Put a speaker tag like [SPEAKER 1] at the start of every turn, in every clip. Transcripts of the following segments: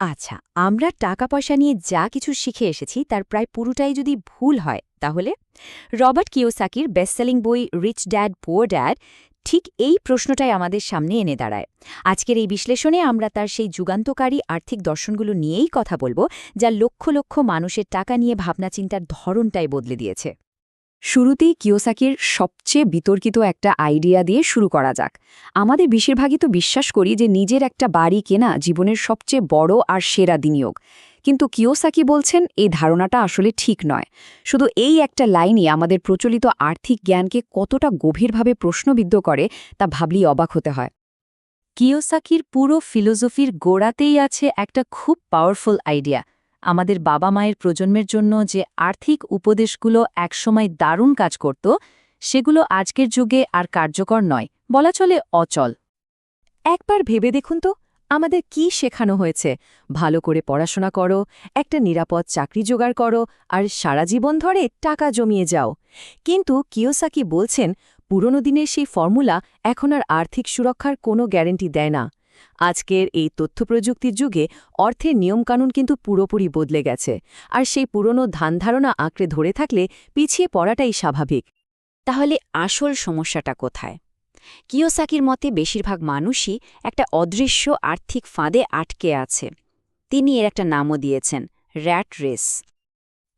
[SPEAKER 1] আচ্ছা আমরা টাকা পয়সা নিয়ে যা কিছু শিখে এসেছি, তার প্রায় পুরোটাই যদি ভুল হয়, তাহলে? রবার্ট কিওসাকির বেস্টসেলিং বই রিচ ড্যাড পুয়ার ড্যাড ঠিক এই প্রশ্নটাই আমাদের সামনে এনে দাঁড়ায়। আজকের এই বিশ্লেষণে আমরা তার সেই যুগান্তকারী আর্থিক দর্শনগুলো নিয়েই কথা বলব, যা লক্ষ লক্ষ মানুষের টাকা নিয়ে ভাবনাচিন্তার ধরনটাই বদলে দিয়েছে। শুরুতেই কিওসাকির সবচেয়ে বিতর্কিত একটা আইডিয়া দিয়ে শুরু করা যাক। আমাদের বেশিরভাগই তো বিশ্বাস করি যে নিজের একটা বাড়ি কেনা জীবনের সবচেয়ে বড় আর সেরা বিনিয়োগ। কিন্তু কিওসাকি বলছেন, এই ধারণাটা আসলে ঠিক নয়। শুধু এই একটা লাইনই আমাদের প্রচলিত আর্থিক জ্ঞানকে কতটা গভীরভাবে প্রশ্নবিদ্ধ করে তা ভাবলেই অবাক হতে হয়। কিওসাকির পুরো ফিলোসফির গোড়াতেই আছে একটা খুব পাওয়ারফুল আইডিয়া। আমাদের বাবা মায়ের প্রজন্মের জন্য যে আর্থিক উপদেশগুলো একসময় দারুণ কাজ করত, সেগুলো আজকের যুগে আর কার্যকর নয়, বলা চলে অচল। একবার ভেবে দেখুন তো, আমাদের কি শেখানো হয়েছে। ভালো করে পড়াশোনা করো, একটা নিরাপদ চাকরি জোগাড় করো, আর সারা জীবন ধরে টাকা জমিয়ে যাও। কিন্তু কিওসাকি বলছেন, পুরনো দিনের সেই ফর্মুলা এখন আর আর্থিক সুরক্ষার কোনো গ্যারেন্টি দেয় না। আজকের এই তথ্যপ্রযুক্তির যুগে অর্থের নিয়মকানুন কিন্তু পুরোপুরি বদলে গেছে। আর সেই পুরনো ধারণা আঁকড়ে ধরে থাকলে পিছিয়ে পড়াটাই স্বাভাবিক। তাহলে আসল সমস্যাটা কোথায়? কিওসাকির মতে বেশিরভাগ মানুষই একটা অদৃশ্য আর্থিক ফাঁদে আটকে আছে। তিনি এর একটা নামও দিয়েছেন, র্যাট রেস।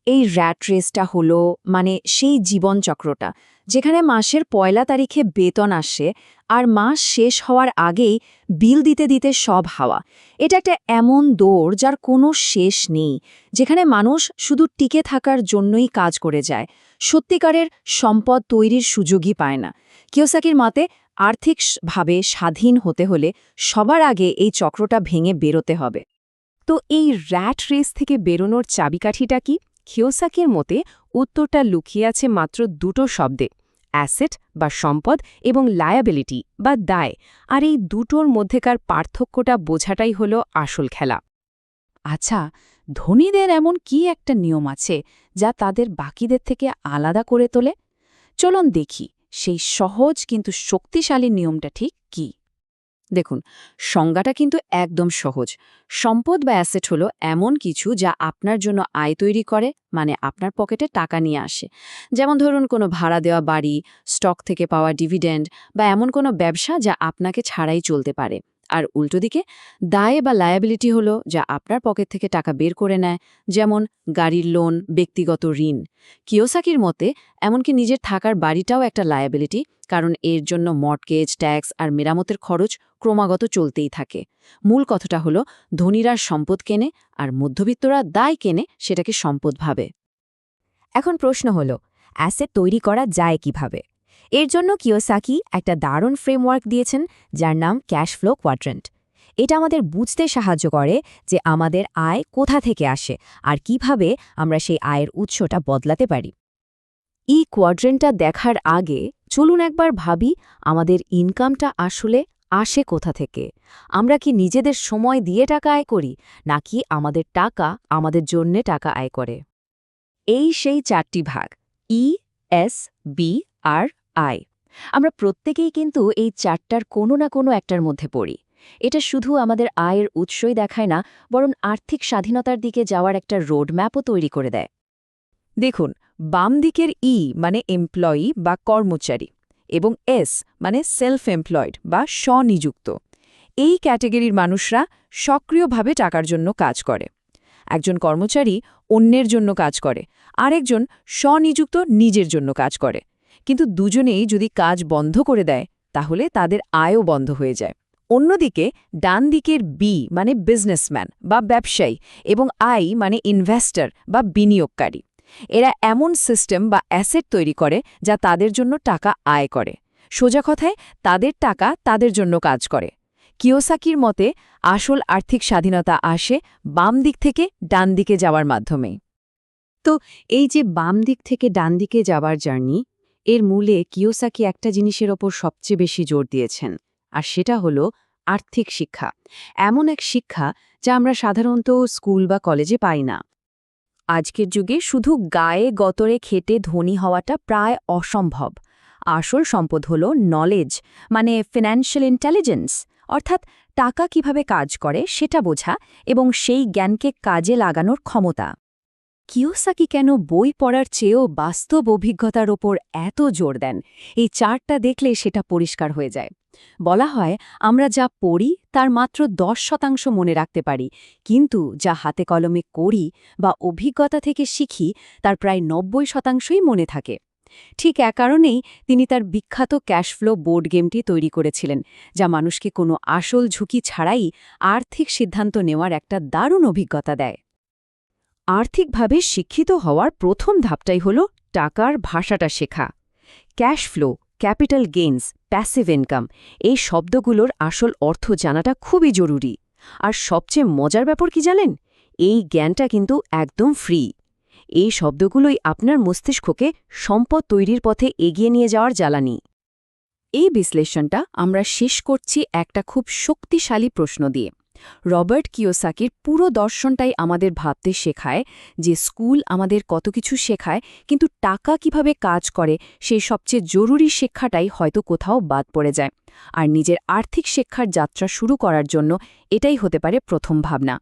[SPEAKER 1] এই র্যাট রেসটা হলো মানে সেই জীবনচক্রটা, যেখানে মাসের পয়লা তারিখে বেতন আসে আর মাস শেষ হওয়ার আগেই বিল দিতে দিতে সব হাওয়া। এটা একটা এমন দৌড় যার কোনো শেষ নেই, যেখানে মানুষ শুধু টিকে থাকার জন্যই কাজ করে যায়, সত্যিকারের সম্পদ তৈরির সুযোগই পায় না। কিওসাকির মতে আর্থিকভাবে স্বাধীন হতে হলে সবার আগে এই চক্রটা ভেঙে বেরোতে হবে। তো এই র্যাট রেস থেকে বেরোনোর চাবিকাঠিটা কি? খিওসাকির মতে, উত্তরটা লুকিয়ে আছে মাত্র দুটো শব্দে, অ্যাসেট বা সম্পদ এবং লায়াবিলিটি বা দায়, আর এই দুটোর মধ্যেকার পার্থক্যটা বোঝাটাই হল আসল খেলা। আচ্ছা ধনীদের এমন কি একটা নিয়ম আছে যা তাদের বাকিদের থেকে আলাদা করে তোলে? চলুন দেখি সেই সহজ কিন্তু শক্তিশালী নিয়মটা ঠিক কি। দেখুন, সংজ্ঞাটা কিন্তু একদম সহজ। সম্পদ বা অ্যাসেট হলো এমন কিছু যা আপনার জন্য আয় তৈরি করে মানে আপনার পকেটে টাকা নিয়ে আসে। যেমন ধরুন, কোনো ভাড়া দেওয়া বাড়ি, স্টক থেকে পাওয়া ডিভিডেন্ড বা এমন কোনো ব্যবসা যা আপনাকে ছাড়াই চলতে পারে। আর উল্টো দিকে, দায় বা লায়াবিলিটি হলো যা আপনার পকেট থেকে টাকা বের করে নেয়, যেমন গাড়ির লোন ব্যক্তিগত ঋণ। কিওসাকির মতে, এমনকি নিজের থাকার বাড়িটাও একটা লায়াবিলিটি কারণ এর জন্য মর্টগেজ ট্যাক্স আর মেরামতের খরচ ক্রমাগত চলতেই থাকে। মূল কথাটা হলো, ধনীরা সম্পদ কেনে আর মধ্যবিত্তরা দায় কেনে সেটাকে সম্পদ ভাবে। এখন প্রশ্ন হল অ্যাসেট তৈরি করা যায় কীভাবে? এর জন্য কিওসাকি একটা দারুণ ফ্রেমওয়ার্ক দিয়েছেন, যার নাম ক্যাশ ফ্লো কোয়াড্রেন্ট এটা আমাদের বুঝতে সাহায্য করে যে আমাদের আয় কোথা থেকে আসে আর কীভাবে আমরা সেই আয়ের উৎসটা বদলাতে পারি। ই কোয়াড্রেন্টটা দেখার আগে চলুন একবার ভাবি আমাদের ইনকামটা আসলে আসে কোথা থেকে। আমরা কি নিজেদের সময় দিয়ে টাকা আয় করি, নাকি আমাদের টাকা আমাদের জন্যে টাকা আয় করে? এই সেই চারটি ভাগ E S B R I আমরা প্রত্যেকেই কিন্তু এই চারটার কোনো না কোনো একটার মধ্যে পড়ি। এটা শুধু আমাদের আয়ের উৎসই দেখায় না, বরং আর্থিক স্বাধীনতার দিকে যাওয়ার একটা রোডম্যাপও তৈরি করে দেয়। দেখুন, বাম দিকের ই মানে এমপ্লয়ি বা কর্মচারী এবং এস মানে সেলফ এমপ্লয়েড বা স্বনিযুক্ত। এই ক্যাটেগরির মানুষরা সক্রিয়ভাবে টাকার জন্য কাজ করে। একজন কর্মচারী অন্যের জন্য কাজ করে, আরেকজন স্বনিযুক্ত নিজের জন্য কাজ করে। কিন্তু দুজনেই যদি কাজ বন্ধ করে দেয়, তাহলে তাদের আয়ও বন্ধ হয়ে যায়। অন্যদিকে, ডান দিকের বি মানে বিজনেসম্যান বা ব্যবসায়ী এবং আই মানে ইনভেস্টর বা বিনিয়োগকারী। এরা এমন সিস্টেম বা অ্যাসেট তৈরি করে যা তাদের জন্য টাকা আয় করে। সোজা কথায়, তাদের টাকা তাদের জন্য কাজ করে। কিওসাকির মতে, আসল আর্থিক স্বাধীনতা আসে বাম দিক থেকে ডান দিকে যাওয়ার মাধ্যমে তো এই যে বাম দিক থেকে ডান দিকে যাওয়ার জার্নি এর মূলে কিওসাকি একটা জিনিসের ওপর সবচেয়ে বেশি জোর দিয়েছেন, আর সেটা হলো আর্থিক শিক্ষা। এমন এক শিক্ষা যা আমরা সাধারণত স্কুল বা কলেজে পাই না। আজকের যুগে শুধু গায়ে গতরে খেটে ধনী হওয়াটা প্রায় অসম্ভব। আসল সম্পদ হল নলেজ মানে ফিনান্সিয়াল ইন্টেলিজেন্স অর্থাৎ টাকা কীভাবে কাজ করে সেটা বোঝা এবং সেই জ্ঞানকে কাজে লাগানোর ক্ষমতা। কিওসাকি কেন বই পড়ার চেয়েও বাস্তব অভিজ্ঞতার ওপর এত জোর দেন? এই চার্টটা দেখলে সেটা পরিষ্কার হয়ে যায়। বলা হয়, আমরা যা পড়ি, তার মাত্র দশ শতাংশ মনে রাখতে পারি। কিন্তু যা হাতে কলমে করি বা অভিজ্ঞতা থেকে শিখি, তার প্রায় নব্বই শতাংশই মনে থাকে। ঠিক এ কারণেই তিনি তার বিখ্যাত ক্যাশফ্লো বোর্ড গেমটি তৈরি করেছিলেন, যা মানুষকে কোনো আসল ঝুঁকি ছাড়াই আর্থিক সিদ্ধান্ত নেওয়ার একটা দারুণ অভিজ্ঞতা দেয়। আর্থিকভাবে শিক্ষিত হওয়ার প্রথম ধাপটাই হল টাকার ভাষাটা শেখা। Cash flow, capital gains, passive income এই শব্দগুলোর আসল অর্থ জানাটা খুবই জরুরি। আর সবচেয়ে মজার ব্যাপার কি জানেন? এই জ্ঞানটা কিন্তু একদম ফ্রি। এই শব্দগুলোই আপনার মস্তিষ্ককে সম্পদ তৈরির পথে এগিয়ে নিয়ে যাওয়ার জ্বালানি। এই বিশ্লেষণটা আমরা শেষ করছি একটা খুব শক্তিশালী প্রশ্ন দিয়ে। রবার্ট কিওসাকির পুরো দর্শনটাই আমাদের ভাবতে শেখায় যে স্কুল আমাদের কত কিছু শেখায়, কিন্তু টাকা কীভাবে কাজ করে সেই সবচেয়ে জরুরি শিক্ষাটাই হয়তো কোথাও বাদ পড়ে যায়। আর নিজের আর্থিক শিক্ষার যাত্রা শুরু করার জন্য এটাই হতে পারে প্রথম ভাবনা।